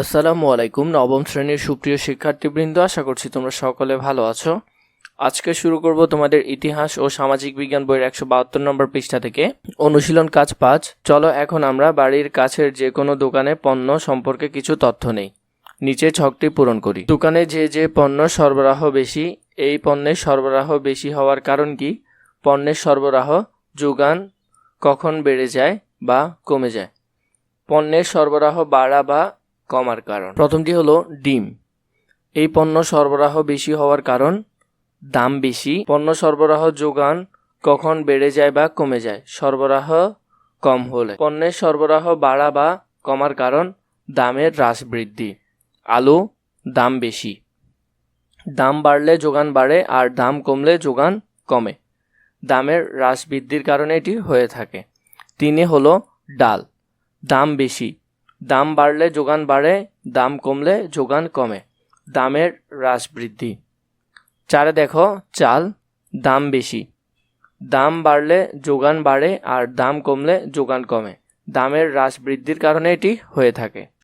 আসসালামু আলাইকুম, নবম শ্রেণির সুপ্রিয় শিক্ষার্থীবৃন্দ, আশা করছি তোমরা সকলে ভালো আছো। আজকে শুরু করব তোমাদের ইতিহাস ও সামাজিক বিজ্ঞান বইয়ের একশো বাহাত্তর নম্বর পৃষ্ঠা থেকে। অনুশীলন কাজ পাঁচ। চলো এখন আমরা বাড়ির কাছের যে কোনো দোকানে পণ্য সম্পর্কে কিছু তথ্য নেই। নিচে ছকটি পূরণ করি। দোকানে যে যে পণ্য সরবরাহ বেশি, এই পণ্যের সরবরাহ বেশি হওয়ার কারণ কি? পণ্যের সরবরাহ যোগান কখন বেড়ে যায় বা কমে যায়? পণ্যের সরবরাহ বাড়া বা কমার কারণ। প্রথমটি হলো ডিম। এই পণ্য সরবরাহ বেশি হওয়ার কারণ, দাম বেশি। পণ্য সরবরাহ যোগান কখন বেড়ে যায় বা কমে যায়, সরবরাহ কম হলে। পণ্যের সরবরাহ বাড়া বা কমার কারণ, দামের হ্রাস বৃদ্ধি। আলু, দাম বেশি। দাম বাড়লে যোগান বাড়ে আর দাম কমলে যোগান কমে। দামের হ্রাস বৃদ্ধির কারণে এটি হয়ে থাকে। তিনে হলো ডাল। দাম বেশি। দাম বাড়লে যোগান বাড়ে, দাম কমলে যোগান কমে। দামের হ্রাস বৃদ্ধি। চারে দেখো, চাল, দাম বেশি। দাম বাড়লে যোগান বাড়ে আর দাম কমলে যোগান কমে। দামের হ্রাস বৃদ্ধির কারণে এটি হয়ে থাকে।